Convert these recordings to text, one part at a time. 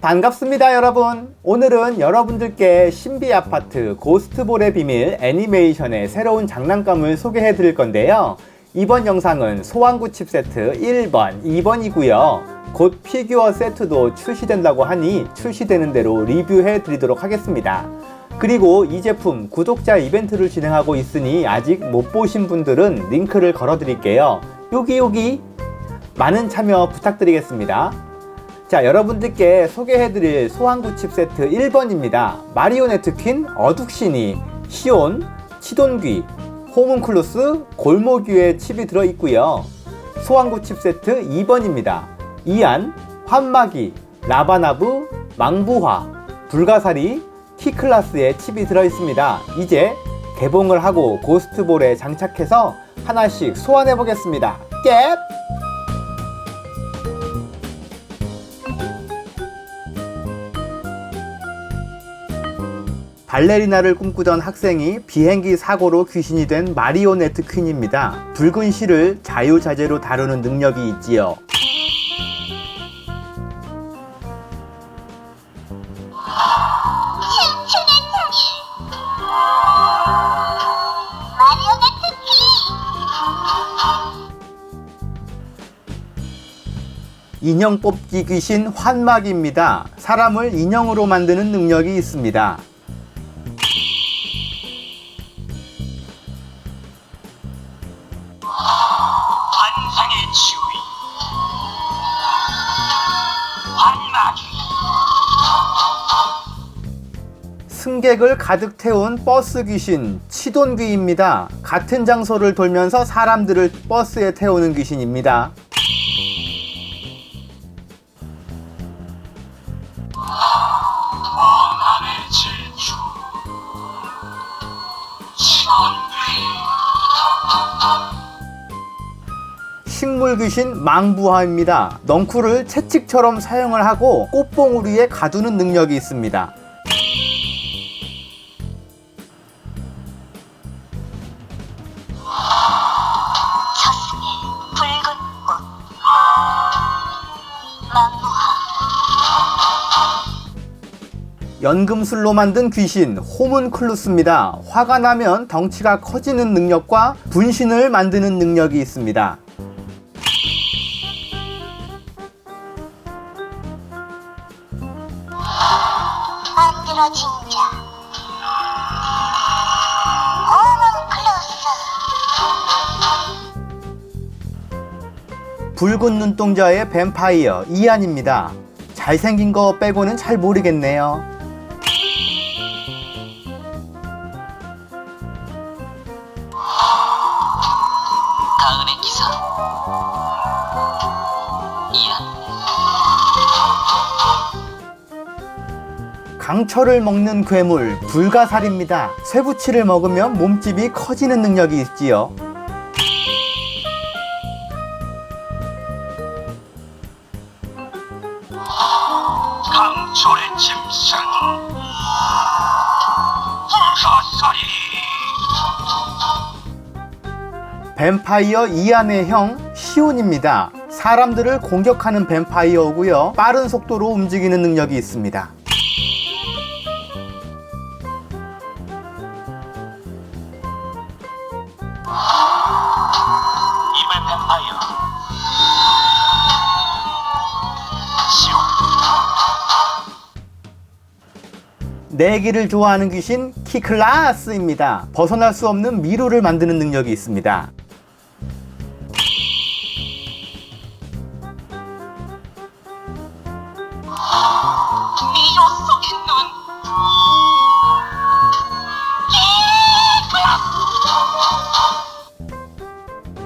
반갑습니다 여러분. 오늘은 여러분들께 신비 아파트 고스트볼의 비밀 애니메이션의 새로운 장난감을 소개해 드릴 건데요. 이번 영상은 소환구 칩 세트 1번 2번이고요. 곧 피규어 세트도 출시된다고 하니 출시되는 대로 리뷰해 드리도록 하겠습니다. 그리고 이 제품 구독자 이벤트를 진행하고 있으니 아직 못 보신 분들은 링크를 걸어 드릴게요. 여기 많은 참여 부탁드리겠습니다 자, 여러분들께 소개해드릴 소환구 칩 세트 1번입니다. 마리오네트 퀸, 어둑신이, 시온, 치돈귀, 호문클루스, 골모귀의 칩이 들어있고요. 소환구 칩 세트 2번입니다. 이안, 환마기, 라바나브, 망부화, 불가사리, 키클라스의 칩이 들어있습니다. 이제 개봉을 하고 고스트볼에 장착해서 하나씩 소환해 보겠습니다. 깹! 발레리나를 꿈꾸던 학생이 비행기 사고로 귀신이 된 마리오네트 퀸입니다. 붉은 실을 자유자재로 다루는 능력이 있지요. 인형 뽑기 귀신 환막입니다. 사람을 인형으로 만드는 능력이 있습니다. 승객을 가득 태운 버스 귀신 치돈 귀입니다. 같은 장소를 돌면서 사람들을 버스에 태우는 귀신입니다. 식물 귀신 망부화입니다. 넝쿨을 채찍처럼 사용을 하고 꽃봉우리에 가두는 능력이 있습니다. 연금술로 만든 귀신 호문클루스입니다. 화가 나면 덩치가 커지는 능력과 분신을 만드는 능력이 있습니다. 붉은 눈동자의 뱀파이어 이안입니다. 잘생긴 거 빼고는 잘 모르겠네요. 가은의 기사 이안 강철을 먹는 괴물 불가살입니다. 쇠부치를 먹으면 몸집이 커지는 능력이 있지요. 강철의 짐승 불가사리 뱀파이어 이안의 형 시온입니다. 사람들을 공격하는 뱀파이어고요. 빠른 속도로 움직이는 능력이 있습니다. 내기를 좋아하는 귀신 키클라스입니다. 벗어날 수 없는 미로를 만드는 능력이 있습니다.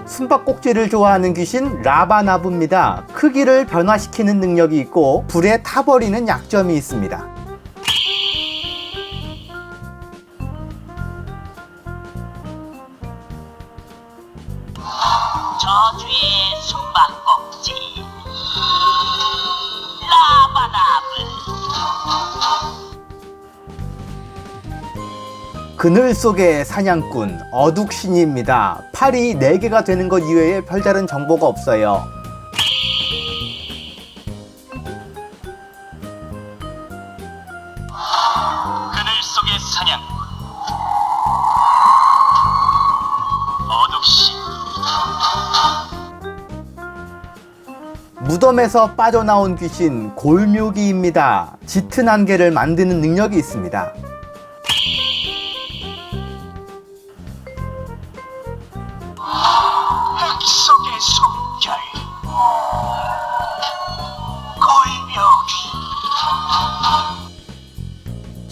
숨바꼭질을 좋아하는 귀신 라바나부입니다. 크기를 변화시키는 능력이 있고 불에 타버리는 약점이 있습니다. 그늘 속의 사냥꾼 어둑신입니다. 팔이 4개가 되는 것 이외에 별다른 정보가 없어요. 그늘 속의 사냥꾼 어둑신 무덤에서 빠져나온 귀신 골묘기입니다. 짙은 안개를 만드는 능력이 있습니다.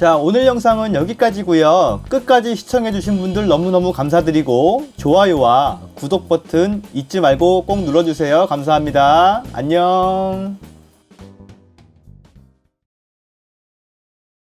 자, 오늘 영상은 여기까지고요. 끝까지 시청해주신 분들 너무너무 감사드리고 좋아요와 구독 버튼 잊지 말고 꼭 눌러주세요. 감사합니다. 안녕.